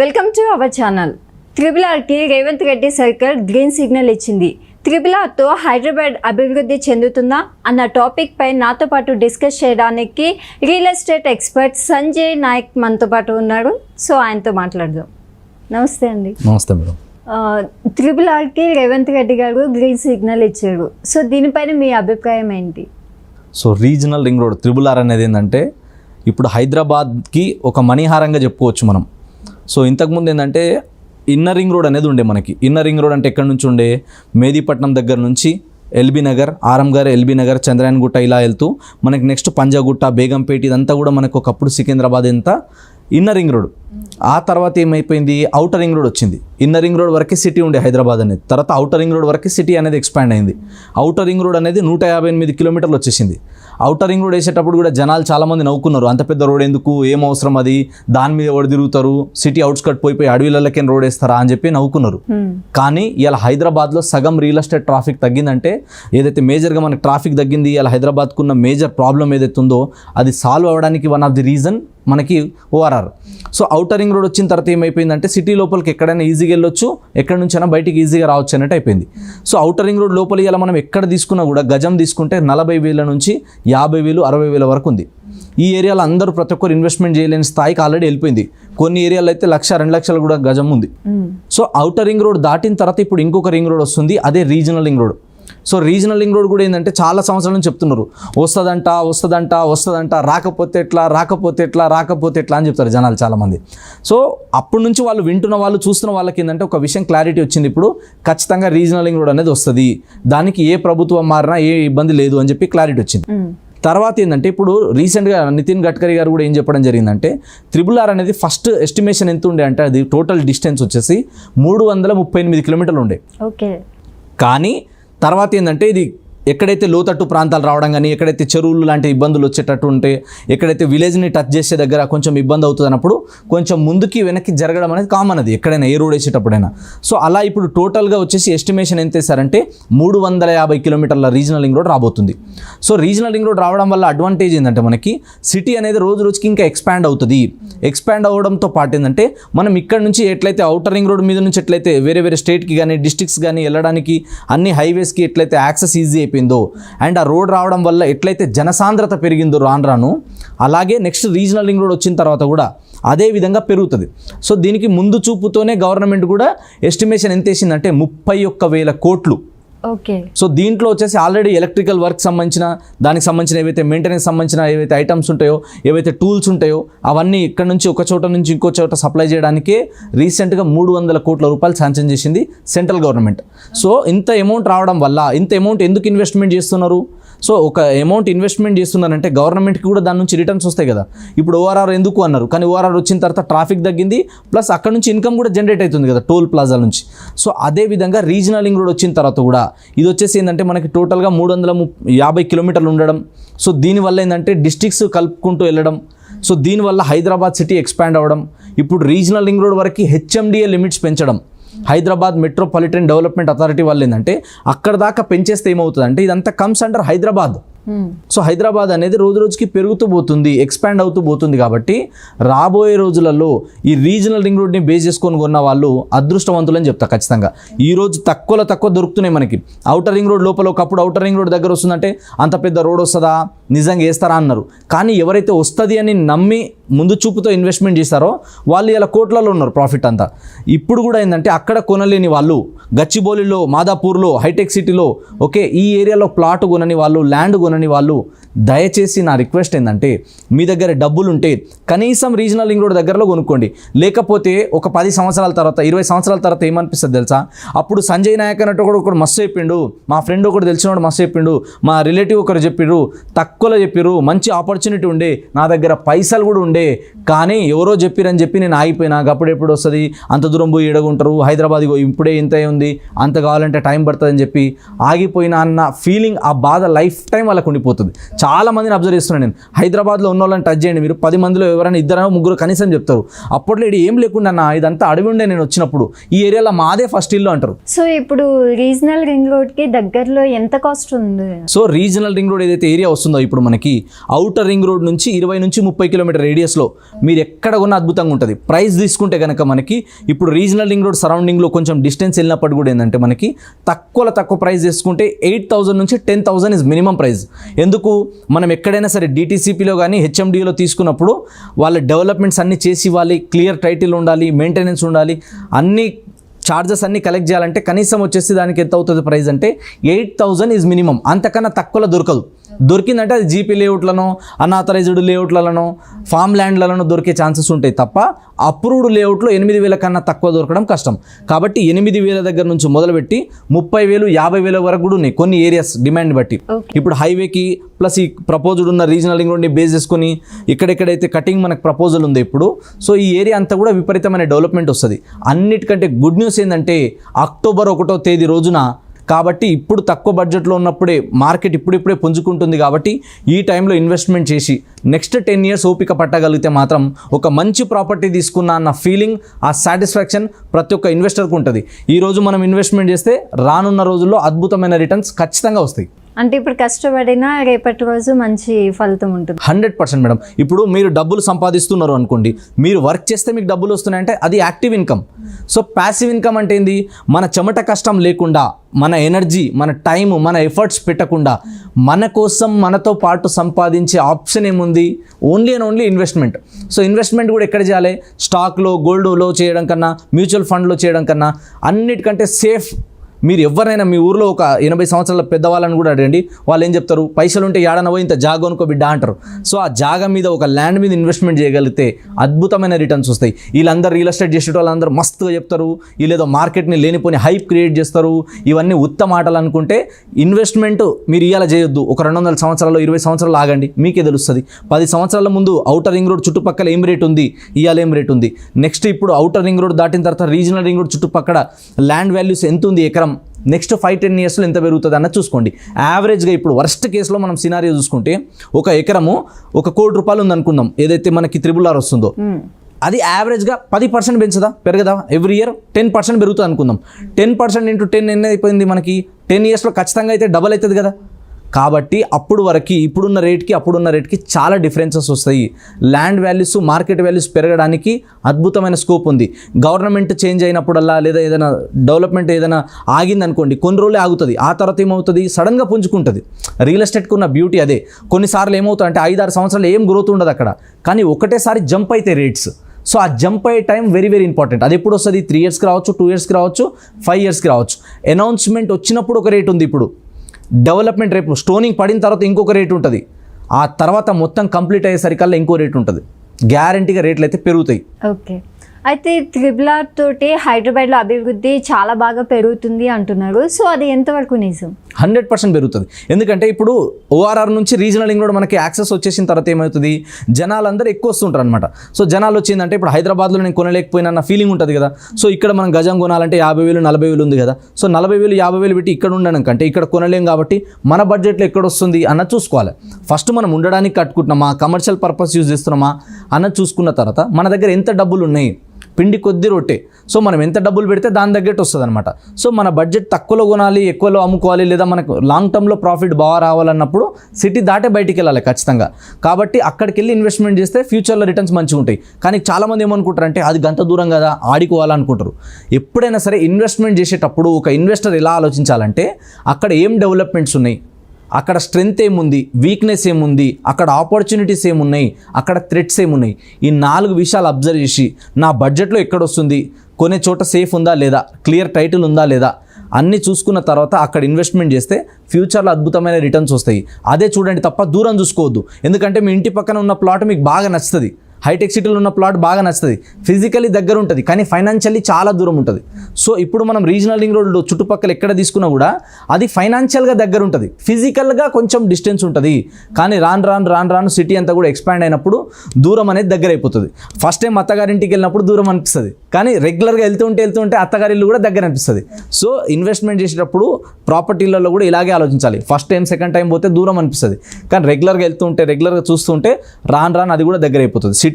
Welcome to our channel. Triple ఆర్కి రేవంత్ రెడ్డి సర్కార్ green signal ఇచ్చింది. Triple ఆర్తో హైదరాబాద్ అభివృద్ధి చెందుతుందా అన్న టాపిక్ పై నాతో పాటు డిస్కస్ చేయడానికి real estate expert Sanjay Nayak మనతో పాటు ఉన్నారు. సో ఆయనతో మాట్లాడదాం. నమస్తే అండి. నమస్తే మేడం. త్రిబుల్ ఆర్కి రేవంత్ రెడ్డి గారు గ్రీన్ సిగ్నల్ ఇచ్చారు. సో దీనిపైన మీ అభిప్రాయం ఏంటి? So regional ring road triple R అనేది ఏంటంటే ఇప్పుడు హైదరాబాద్కి ఒక మణిహారంగా చెప్పుకోవచ్చు మనం. సో ఇంతకుముందు ఏంటంటే ఇన్నర్ రింగ్ రోడ్ అనేది ఉండే మనకి. ఇన్నర్ రింగ్ రోడ్ అంటే ఎక్కడి నుంచి ఉండే? మేదీపట్నం దగ్గర నుంచి ఎల్బీ నగర్ ఆరంగర్ ఎల్బీ నగర్ చంద్రాయణగుట్ట ఇలా వెళ్తూ మనకి నెక్స్ట్ పంజాగుట్ట బేగంపేట ఇదంతా కూడా మనకు ఒకప్పుడు సికింద్రాబాద్ ఎంత? Inner ring road. ఆ తర్వాత ఏమైపోయింది? అవుటర్ రింగ్ రోడ్ వచ్చింది. ఇన్నర్ రింగ్ రోడ్ వరకే సిటీ ఉండే హైదరాబాద్ అనేది. తర్వాత అవుటర్ రింగ్ రోడ్ వరకే సిటీ అనేది ఎక్స్పాండ్ అయింది. అవుటర్ రింగ్ రోడ్ అనేది నూట యాభై ఎనిమిది కిలోమీటర్లు వచ్చేసింది. అవుటర్ రింగ్ రోడ్ వేసేటప్పుడు కూడా జనాలు చాలామంది నవ్వుకున్నారు. అంత పెద్ద రోడ్ ఎందుకు? ఏం అవసరం అది? దాని మీద ఎవడు తిరుగుతారు? సిటీ అవుట్స్కట్ పోయి పోయి అడవిలకే రోడ్ వేస్తారా అని చెప్పి నవ్వుకున్నారు. కానీ ఇలా హైదరాబాద్లో సగం రియల్ ఎస్టేట్ ట్రాఫిక్ తగ్గిందంటే ఏదైతే మేజర్గా మనకి ట్రాఫిక్ తగ్గింది ఇలా హైదరాబాద్కు ఉన్న మేజర్ ప్రాబ్లం ఏదైతే ఉందో అది సాల్వ్ అవ్వడానికి వన్ ఆఫ్ ది రీజన్ మనకి ORR so outer ring road వచ్చిన తర్వాత ఏమైపోయిందంటే సిటీ లోపలికి ఎక్కడైనా ఈజీగా వెళ్ళొచ్చు ఎక్కడి నుంచైనా బయటికి ఈజీగా రావచ్చు అన్నట్టు అయిపోయింది. సో అవుటర్ రింగ్ రోడ్ లోపల ఇలా మనం ఎక్కడ తీసుకున్నా కూడా గజం తీసుకుంటే నలభై వేల నుంచి యాభై వేలు అరవై వేల వరకు ఉంది. ఈ ఏరియాలో అందరూ ప్రతి ఒక్కరు ఇన్వెస్ట్మెంట్ చేయలేని స్థాయికి ఆల్రెడీ వెళ్ళిపోయింది. కొన్ని ఏరియాలో అయితే లక్ష రెండు లక్షలు కూడా గజం ఉంది. సో అవుటర్ రింగ్ రోడ్ దాటిన తర్వాత ఇప్పుడు ఇంకొక రింగ్ రోడ్ వస్తుంది అదే regional ring road. So regional ring road కూడా ఏంటంటే చాలా సంవత్సరాల నుంచి చెప్తున్నారు. వస్తుందంట వస్తుందంట వస్తుందంట రాకపోతే ఎట్లా రాకపోతే ఎట్లా రాకపోతే ఎట్లా అని చెప్తారు జనాలు చాలామంది. సో అప్పటి నుంచి వాళ్ళు వింటున్న వాళ్ళు చూస్తున్న వాళ్ళకి ఏంటంటే ఒక విషయం క్లారిటీ వచ్చింది ఇప్పుడు ఖచ్చితంగా రీజనల్ రింగ్ రోడ్ అనేది వస్తుంది. దానికి ఏ ప్రభుత్వం మారినా ఏ ఇబ్బంది లేదు అని చెప్పి క్లారిటీ వచ్చింది. తర్వాత ఏంటంటే ఇప్పుడు రీసెంట్గా నితిన్ గడ్కరీ గారు కూడా ఏం చెప్పడం జరిగిందంటే త్రిబుల్ ఆర్ అనేది ఫస్ట్ ఎస్టిమేషన్ ఎంత ఉండే అంటే అది టోటల్ డిస్టెన్స్ వచ్చేసి మూడు వందల ముప్పై ఎనిమిది కిలోమీటర్లు ఉండే. ఓకే. కానీ తర్వాత ఏంటంటే ఇది ఎక్కడైతే లోతట్టు ప్రాంతాలు రావడం కానీ ఎక్కడైతే చెరువులు లాంటి ఇబ్బందులు వచ్చేటట్టు ఉంటే ఎక్కడైతే విలేజ్ని టచ్ చేసే దగ్గర కొంచెం ఇబ్బంది అవుతుంది అన్నప్పుడు కొంచెం ముందుకి వెనక్కి జరగడం అనేది కామన్ అది ఎక్కడైనా ఏ రోడ్ వేసేటప్పుడైనా. సో అలా ఇప్పుడు టోటల్గా వచ్చేసి ఎస్టిమేషన్ ఎంత వేశారంటే మూడు వందల యాభై కిలోమీటర్ల రీజనల్ రింగ్ రోడ్ రాబోతుంది. సో రీజనల్ రింగ్ రోడ్ రావడం వల్ల అడ్వాంటేజ్ ఏంటంటే మనకి సిటీ అనేది రోజు రోజుకి ఇంకా ఎక్స్పాండ్ అవుతుంది. ఎక్స్పాండ్ అవ్వడంతో పాటు ఏంటంటే మనం ఇక్కడ నుంచి ఎట్లయితే అవుటర్ రింగ్ రోడ్ మీద నుంచి ఎట్లయితే వేరే వేరే స్టేట్కి కానీ డిస్ట్రిక్ట్స్ కానీ వెళ్ళడానికి అన్ని హైవేస్కి ఎట్లయితే యాక్సెస్ ఈజీ అయిపోయింది అండ్ ఆ రోడ్ రావడం వల్ల ఎట్లయితే జనసాంద్రత పెరిగిందో రాను రాను అలాగే నెక్స్ట్ రీజనల్ రింగ్ రోడ్ వచ్చిన తర్వాత కూడా అదే విధంగా పెరుగుతుంది. సో దీనికి ముందు చూపుతోనే గవర్నమెంట్ కూడా ఎస్టిమేషన్ ఎంత వేసిందంటే ముప్పై ఒక్క వేల కోట్లు. ఓకే. సో దీంట్లో వచ్చేసి ఆల్రెడీ ఎలక్ట్రికల్ వర్క్ సంబంధించిన దానికి సంబంధించిన ఏవైతే మెయింటెనెన్స్ సంబంధించిన ఏవైతే ఐటమ్స్ ఉంటాయో ఏవైతే టూల్స్ ఉంటాయో అవన్నీ ఇక్కడ నుంచి ఒక చోట నుంచి ఇంకో చోట సప్లై చేయడానికే రీసెంట్గా మూడు వందల కోట్ల రూపాయలు శాంక్షన్ చేసింది సెంట్రల్ గవర్నమెంట్ సో ఇంత అమౌంట్ రావడం వల్ల ఇంత అమౌంట్ ఎందుకు ఇన్వెస్ట్మెంట్ చేస్తున్నారు? సో ఒక అమౌంట్ ఇన్వెస్ట్మెంట్ చేస్తున్నారంటే గవర్నమెంట్కి కూడా దాని నుంచి రిటర్న్స్ వస్తాయి కదా. ఇప్పుడు ఓఆర్ఆర్ ఎందుకు అన్నారు? కానీ ఓఆర్ఆర్ వచ్చిన తర్వాత ట్రాఫిక్ తగ్గింది ప్లస్ అక్కడ నుంచి ఇన్కమ్ కూడా జనరేట్ అవుతుంది కదా టోల్ ప్లాజా నుంచి. సో అదే విధంగా రీజనల్ రోడ్ వచ్చిన తర్వాత కూడా ఇది వచ్చేసి ఏంటంటే మనకి టోటల్గా మూడు వందల ముప్- యాభై కిలోమీటర్లు ఉండడం. సో దీనివల్ల ఏంటంటే డిస్ట్రిక్ట్స్ కలుపుకుంటూ వెళ్ళడం. సో దీనివల్ల హైదరాబాద్ సిటీ ఎక్స్పాండ్ అవ్వడం. ఇప్పుడు రీజనల్ రింగ్ రోడ్ వరకు హెచ్ఎండిఏ లిమిట్స్ పెంచడం. హైదరాబాద్ మెట్రోపాలిటన్ డెవలప్మెంట్ అథారిటీ వాళ్ళు ఏంటంటే అక్కడ దాకా పెంచేస్తే ఏమవుతుందంటే ఇదంతా comes under Hyderabad. So Hyderabad అనేది రోజు రోజుకి పెరుగుతూ పోతుంది ఎక్స్పాండ్ అవుతూ పోతుంది కాబట్టి రాబోయే రోజులలో ఈ రీజనల్ రింగ్ రోడ్ని బేస్ చేసుకొని కొన్న వాళ్ళు అదృష్టవంతులని చెప్తా ఖచ్చితంగా. ఈ రోజు తక్కువలో తక్కువ దొరుకుతున్నాయి మనకి. అవుటర్ రింగ్ రోడ్ లోపల ఒకప్పుడు అవుటర్ రింగ్ రోడ్ దగ్గర వస్తుందంటే అంత పెద్ద రోడ్ వస్తుందా? నిజంగా వేస్తారా అన్నారు. కానీ ఎవరైతే వస్తుంది అని నమ్మి ముందు చూపుతో ఇన్వెస్ట్మెంట్ చేస్తారో వాళ్ళు ఇలా కోట్లలో ఉన్నారు ప్రాఫిట్ అంతా. ఇప్పుడు కూడా ఏంటంటే అక్కడ కొనలేని వాళ్ళు గచ్చిబౌలిలో మాదాపూర్లో హైటెక్ సిటీలో ఓకే ఈ ఏరియాలో ప్లాట్ కొనని వాళ్ళు ల్యాండ్ కొనని వాళ్ళు దయచేసి నా రిక్వెస్ట్ ఏంటంటే మీ దగ్గర డబ్బులు ఉంటే కనీసం రీజనల్ రింగ్ రోడ్ దగ్గరలో కొనుక్కోండి. లేకపోతే ఒక పది సంవత్సరాల తర్వాత ఇరవై సంవత్సరాల తర్వాత ఏమనిపిస్తుంది తెలుసా? అప్పుడు సంజయ్ నాయక్ అన్నట్టు కూడా ఒకడు మస్తు చెప్పిండు మా ఫ్రెండ్ ఒకడు తెలిసినోడు మస్తు చెప్పిండు మా రిలేటివ్ ఒకరు చెప్పిండు తక్కువ తక్కువలో చెప్పిర్రు మంచి ఆపర్చునిటీ ఉండే నా దగ్గర పైసలు కూడా ఉండే కానీ ఎవరో చెప్పిరని చెప్పి నేను ఆగిపోయినా అప్పుడు ఎప్పుడు వస్తుంది? అంత దూరం పోయి ఎడగుంటారు హైదరాబాద్ ఇగో ఇప్పుడే ఇంత ఉంది అంత కావాలంటే టైం పడుతుందని చెప్పి ఆగిపోయినా అన్న ఫీలింగ్ ఆ బాధ లైఫ్ టైం వాళ్ళకు ఉండిపోతుంది. చాలా మందిని అబ్జర్వ్ చేస్తున్నాను నేను. హైదరాబాద్లో ఉన్న వాళ్ళని టచ్ చేయండి మీరు. పది మందిలో ఎవరైనా ఇద్దరు ముగ్గురు కనీసం చెప్తారు. అప్పట్లో ఇది ఏం లేకుండా అన్న ఇదంతా అడవి ఉండే నేను వచ్చినప్పుడు. ఈ ఏరియాలో మాదే ఫస్ట్ ఇల్లు అంటారు. సో ఇప్పుడు రీజనల్ రింగ్ రోడ్కి దగ్గరలో ఎంత కాస్ట్ ఉంది? సో రీజనల్ రింగ్ రోడ్ ఏదైతే ఏరియా వస్తుందో ఇప్పుడు మనకి అవుటర్ రింగ్ రోడ్ నుంచి ఇరవై నుంచి ముప్పై కిలోమీటర్ రేడియస్లో మీరు ఎక్కడ కొన్నా అద్భుతంగా ఉంటుంది. ప్రైస్ తీసుకుంటే కనుక మనకి ఇప్పుడు రీజనల్ రింగ్ రోడ్ సరౌండింగ్లో కొంచెం డిస్టెన్స్ వెళ్ళినప్పుడు కూడా ఏంటంటే మనకి తక్కువలో తక్కువ ప్రైస్ తీసుకుంటే ఎయిట్ థౌసండ్ నుంచి ten thousand is minimum price ఎందుకు? మనం ఎక్కడైనా సరే డిటీసీపీలో కానీ హెచ్ఎండిలో తీసుకున్నప్పుడు వాళ్ళ డెవలప్మెంట్స్ అన్ని చేసి ఇవ్వాలి క్లియర్ టైటిల్ ఉండాలి మెయింటెనెన్స్ ఉండాలి అన్ని చార్జెస్ అన్ని కలెక్ట్ చేయాలంటే కనీసం వచ్చేసి దానికి ఎంత అవుతుంది ప్రైస్ అంటే ఎయిట్ థౌజండ్ ఈజ్ మినిమం అంతకన్నా తక్కువలో దొరకదు. దొరికిందంటే అది జీపీ లేఅవుట్లను అన్ఆథరైజ్డ్ లేఅవుట్లలో ఫామ్ ల్యాండ్లలో దొరికే ఛాన్సెస్ ఉంటాయి తప్ప అప్రూవ్డ్ లేఅవుట్లో ఎనిమిది వేల కన్నా తక్కువ దొరకడం కష్టం. కాబట్టి ఎనిమిది వేల దగ్గర నుంచి మొదలుపెట్టి ముప్పై వేలు యాభై వేల వరకు కూడా ఉన్నాయి కొన్ని ఏరియాస్ డిమాండ్ బట్టి. ఇప్పుడు హైవేకి ప్లస్ ఈ ప్రపోజ్డ్ ఉన్న రీజనల్ రింగ్ రోడ్ని బేస్ చేసుకొని ఇక్కడెక్కడైతే కటింగ్ మనకు ప్రపోజల్ ఉంది ఇప్పుడు సో ఈ ఏరియా అంతా కూడా విపరీతమైన డెవలప్మెంట్ వస్తుంది. అన్నిటికంటే గుడ్ న్యూస్ ఏంటంటే అక్టోబర్ ఒకటో తేదీ రోజున కాబట్టి ఇప్పుడు తక్కువ బడ్జెట్లో ఉన్నప్పుడే మార్కెట్ ఇప్పుడిప్పుడే పుంజుకుంటుంది కాబట్టి ఈ టైంలో ఇన్వెస్ట్మెంట్ చేసి నెక్స్ట్ టెన్ ఇయర్స్ ఓపిక పట్టగలిగితే మాత్రం ఒక మంచి ప్రాపర్టీ తీసుకున్న అన్న ఫీలింగ్ ఆ సాటిస్ఫాక్షన్ ప్రతి ఒక్క ఇన్వెస్టర్కు ఉంటుంది. ఈ రోజు మనం ఇన్వెస్ట్మెంట్ చేస్తే రానున్న రోజుల్లో అద్భుతమైన రిటర్న్స్ ఖచ్చితంగా వస్తాయి. అంటే ఇప్పుడు కష్టపడినా రేపటి రోజు మంచి ఫలితం ఉంటుంది. Hundred percent madam. ఇప్పుడు మీరు డబ్బులు సంపాదిస్తున్నారు అనుకోండి మీరు వర్క్ చేస్తే మీకు డబ్బులు వస్తున్నాయంటే అది active income. So passive income అంటే ఏంది? మన చెమట కష్టం లేకుండా మన ఎనర్జీ మన టైం మన ఎఫర్ట్స్ పెట్టకుండా మన కోసం మనతో పాటు సంపాదించే ఆప్షన్ ఏముంది? Only and only investment. So investment కూడా ఎక్కడ చేయాలి? స్టాక్లో గోల్డ్లో చేయడం కన్నా మ్యూచువల్ ఫండ్లో చేయడం కన్నా అన్నిటికంటే సేఫ్ మీరు ఎవరైనా మీ ఊర్లో ఒక ఎనభై సంవత్సరాల పెద్దవాళ్ళని కూడా అడగండి. వాళ్ళు ఏం చెప్తారు? పైసలు ఉంటే ఏడనవో ఇంత జాగ అనుకో బిడ్డ అంటారు. సో ఆ జాగా మీద ఒక ల్యాండ్ మీద ఇన్వెస్ట్మెంట్ చేయగలిగితే అద్భుతమైన రిటర్న్స్ వస్తాయి. వీళ్ళందరూ రియల్ ఎస్టేట్ చేసే వాళ్ళందరూ మస్తుగా చెప్తారు. వీళ్ళేదో మార్కెట్ని లేనిపోని హైప్ క్రియేట్ చేస్తారు. ఇవన్నీ ఉత్త మాటలు అనుకుంటే ఇన్వెస్ట్మెంట్ మీరు ఇవాళ చేయొద్దు. ఒక రెండు వందల సంవత్సరాలు ఇరవై సంవత్సరాలు ఆగండి. మీకే తెలుస్తుంది. పది సంవత్సరాల ముందు అవుటర్ రింగ్ రోడ్ చుట్టుపక్కల ఏం రేట్ ఉంది? ఇవాళ ఏం రేట్ ఉంది? నెక్స్ట్ ఇప్పుడు అవుటర్ రింగ్ రోడ్ దాటిన తర్వాత రీజనల్ రింగ్ రోడ్ చుట్టుపక్కల ల్యాండ్ వాల్యూస్ ఎంత ఉంది? ఎకరం నెక్స్ట్ ఫైవ్ టెన్ ఇయర్స్లో ఎంత పెరుగుతుంది అన్నది చూసుకోండి. యావరేజ్గా ఇప్పుడు వర్స్ట్ కేసులో మనం సినారియో చూసుకుంటే ఒక ఎకరము ఒక కోటి రూపాయలు ఉంది అనుకుందాం ఏదైతే మనకి త్రిబుల్ ఆర్ వస్తుందో. అది యావరేజ్గా పది పర్సెంట్ పెంచదా? పెరగదా? ఎవ్రీ ఇయర్ టెన్ పర్సెంట్ పెరుగుతుంది అనుకుందాం. టెన్ పర్సెంట్ ఇంటూ టెన్ ఎన్ని అయిపోయింది మనకి? టెన్ ఇయర్స్లో ఖచ్చితంగా అయితే డబల్ అవుతుంది కదా. కాబట్టి అప్పుడు వరకు ఇప్పుడున్న రేట్కి అప్పుడున్న రేట్కి చాలా డిఫరెన్సెస్ వస్తాయి. ల్యాండ్ వాల్యూస్ మార్కెట్ వాల్యూస్ పెరగడానికి అద్భుతమైన స్కోప్ ఉంది. గవర్నమెంట్ చేంజ్ అయినప్పుడల్లా లేదా ఏదైనా డెవలప్మెంట్ ఏదైనా ఆగిందనుకోండి కొన్ని రోజులే ఆగుతుంది. ఆ తర్వాత ఏమవుతుంది? సడన్గా పుంజుకుంటుంది. రియల్ ఎస్టేట్కి ఉన్న బ్యూటీ అదే. కొన్నిసార్లు ఏమవుతుంది అంటే ఐదారు సంవత్సరాలు ఏం గ్రోత్ ఉండదు అక్కడ. కానీ ఒకటేసారి జంప్ అయితే రేట్స్. సో ఆ జంప్ అయ్యే టైం వెరీ వెరీ ఇంపార్టెంట్. అది ఎప్పుడు వస్తుంది? త్రీ ఇయర్స్కి రావచ్చు టూ ఇయర్స్కి రావచ్చు ఫైవ్ ఇయర్స్కి రావచ్చు. అనౌన్స్మెంట్ వచ్చినప్పుడు ఒక రేట్ ఉంది ఇప్పుడు. డెవలప్మెంట్ రేపు స్టోనింగ్ పడిన తర్వాత ఇంకొక రేట్ ఉంటుంది. ఆ తర్వాత మొత్తం కంప్లీట్ అయ్యేసరికల్లా ఇంకో రేట్ ఉంటుంది. గ్యారంటీగా రేట్లు అయితే పెరుగుతాయి. ఓకే. అయితే త్రిబుల్ ఆర్ తోటి హైదరాబాద్లో అభివృద్ధి చాలా బాగా పెరుగుతుంది అంటున్నారు. సో అది ఎంతవరకు నిజం? హండ్రెడ్ పర్సెంట్ పెరుగుతుంది. ఎందుకంటే ఇప్పుడు ఓఆర్ఆర్ నుంచి రీజనల్ ఇంగ్ కూడా మనకి యాక్సెస్ వచ్చేసిన తర్వాత ఏమవుతుంది? జనాలందరూ ఎక్కువ వస్తుంటారు అనమాట సో జనాలు వచ్చిందంటే ఇప్పుడు హైదరాబాద్లో నేను కొనలేకపోయినా అన్న ఫీలింగ్ ఉంటుంది కదా. సో ఇక్కడ మనం గజం కొనాలంటే యాభై వేలు నలభై వేలు ఉంది కదా. సో నలభై వేలు యాభై వేలు పెట్టి ఇక్కడ ఉండడం కంటే ఇక్కడ కొనలేం కాబట్టి మన బడ్జెట్లో ఎక్కడ వస్తుంది అన్న చూసుకోవాలి. ఫస్ట్ మనం ఉండడానికి కట్టుకుంటున్నామా? కమర్షియల్ పర్పస్ యూజ్ చేస్తున్నామా? అన్న చూసుకున్న తర్వాత మన దగ్గర ఎంత డబ్బులు ఉన్నాయి? పిండి కొద్ది రొట్టె. సో మనం ఎంత డబ్బులు పెడితే దాని తగ్గట్టు వస్తుంది అనమాట సో మన బడ్జెట్ తక్కువలో కొనాలి ఎక్కువలో అమ్ముకోవాలి లేదా మనకు లాంగ్ టర్మ్లో ప్రాఫిట్ బాగా రావాలన్నప్పుడు సిటీ దాటే బయటికి వెళ్ళాలి ఖచ్చితంగా. కాబట్టి అక్కడికి వెళ్ళి ఇన్వెస్ట్మెంట్ చేస్తే ఫ్యూచర్లో రిటర్న్స్ మంచిగా ఉంటాయి. కానీ చాలామంది ఏమనుకుంటారు అంటే అది గంత దూరం కదా ఆడుకోవాలనుకుంటారు. ఎప్పుడైనా సరే ఇన్వెస్ట్మెంట్ చేసేటప్పుడు ఒక ఇన్వెస్టర్ ఎలా ఆలోచించాలంటే అక్కడ ఏం డెవలప్మెంట్స్ ఉన్నాయి అక్కడ స్ట్రెంగ్త్ ఏముంది? వీక్నెస్ ఏముంది? అక్కడ ఆపర్చునిటీస్ ఏమున్నాయి? అక్కడ థ్రెట్స్ ఏమున్నాయి? ఈ నాలుగు విషయాలు అబ్జర్వ్ చేసి నా బడ్జెట్లో ఎక్కడొస్తుంది? కొనే చోట సేఫ్ ఉందా లేదా? క్లియర్ టైటిల్ ఉందా లేదా? అన్నీ చూసుకున్న తర్వాత అక్కడ ఇన్వెస్ట్మెంట్ చేస్తే ఫ్యూచర్లో అద్భుతమైన రిటర్న్స్ వస్తాయి. అదే చూడండి తప్ప దూరం చూసుకోవద్దు. ఎందుకంటే మీ ఇంటి పక్కన ఉన్న ప్లాట్ మీకు బాగా నచ్చుతుంది. హైటెక్ సిటీలో ఉన్న ప్లాట్ బాగా నచ్చుతుంది. ఫిజికల్లీ దగ్గర ఉంటుంది కానీ ఫైనాన్షియల్లీ చాలా దూరం ఉంటుంది. సో ఇప్పుడు మనం రీజనల్ రింగ్ రోడ్లో చుట్టుపక్కల ఎక్కడ తీసుకున్నా కూడా అది ఫైనాన్షియల్గా దగ్గర ఉంటుంది. ఫిజికల్గా కొంచెం డిస్టెన్స్ ఉంటుంది. కానీ రాను రాను రాను రాను సిటీ అంతా కూడా ఎక్స్పాండ్ అయినప్పుడు దూరం అనేది దగ్గర అయిపోతుంది. ఫస్ట్ టైం అత్తగారింటికి వెళ్ళినప్పుడు దూరం అనిపిస్తుంది. కానీ రెగ్యులర్గా వెళ్తూ ఉంటే వెళ్తూ ఉంటే అత్తగారి ఇల్లు కూడా దగ్గర అనిపిస్తుంది. సో ఇన్వెస్ట్మెంట్ చేసేటప్పుడు ప్రాపర్టీలలో కూడా ఇలాగే ఆలోచించాలి. ఫస్ట్ టైం సెకండ్ టైం పోతే దూరం అనిపిస్తుంది. కానీ రెగ్యులర్గా వెళ్తూ ఉంటే రెగ్యులర్గా చూస్తుంటే రాను రాను అది కూడా దగ్గర అయిపోతుంది. సిటీ